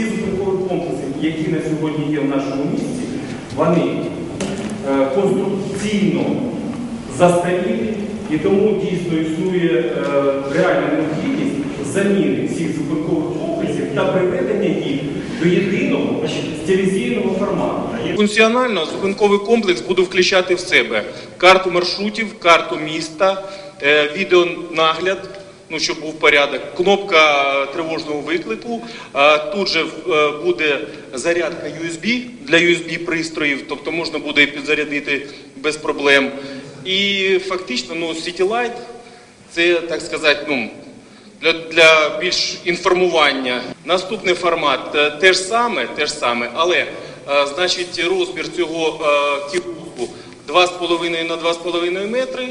ці зупинкові комплекси, які на сьогодні є в нашому місті, вони е, конструкційно застарілі, і тому дійсно існує е, реальна необхідність заміни всіх зупинкових комплексів та приведення їх до єдиного стилізійного формату. Функціонально зупинковий комплекс буде включати в себе карту маршрутів, карту міста, е, відеонагляд, ну щоб був порядок, кнопка тривожного виклику. а Тут же е, буде зарядка USB для USB пристроїв, тобто можна буде підзарядити без проблем. І фактично, ну, Light – це так сказати, ну. Для, для більш інформування. Наступний формат е, те ж саме, те ж саме, але е, значить розмір цього е, кіоску 2,5 на 2,5 метри.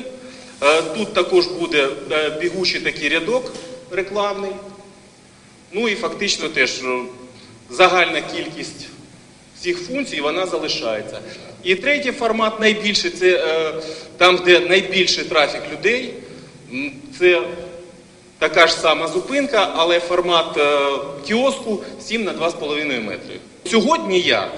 Е, тут також буде е, бігучий такий рядок рекламний. Ну і фактично теж е, загальна кількість всіх функцій вона залишається. І третій формат найбільший це там, де найбільший трафік людей. Це така ж сама зупинка, але формат кіоску 7 на 2,5 метри. Сьогодні я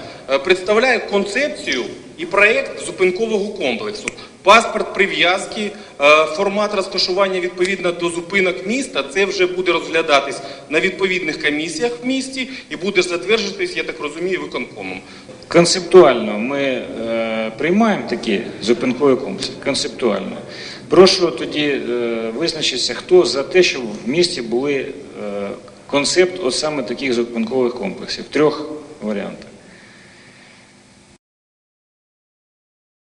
представляю концепцію і проєкт зупинкового комплексу. Паспорт прив'язки, е, формат розташування відповідно до зупинок міста. Це вже буде розглядатись на відповідних комісіях в місті і буде затверджуватись, я так розумію, виконкомом. Концептуально ми е, приймаємо такі зупинкові комплекси. Концептуально. Прошу тоді е, визначитися, хто за те, щоб в місті були е, концепт от саме таких зупинкових комплексів трьох варіантах.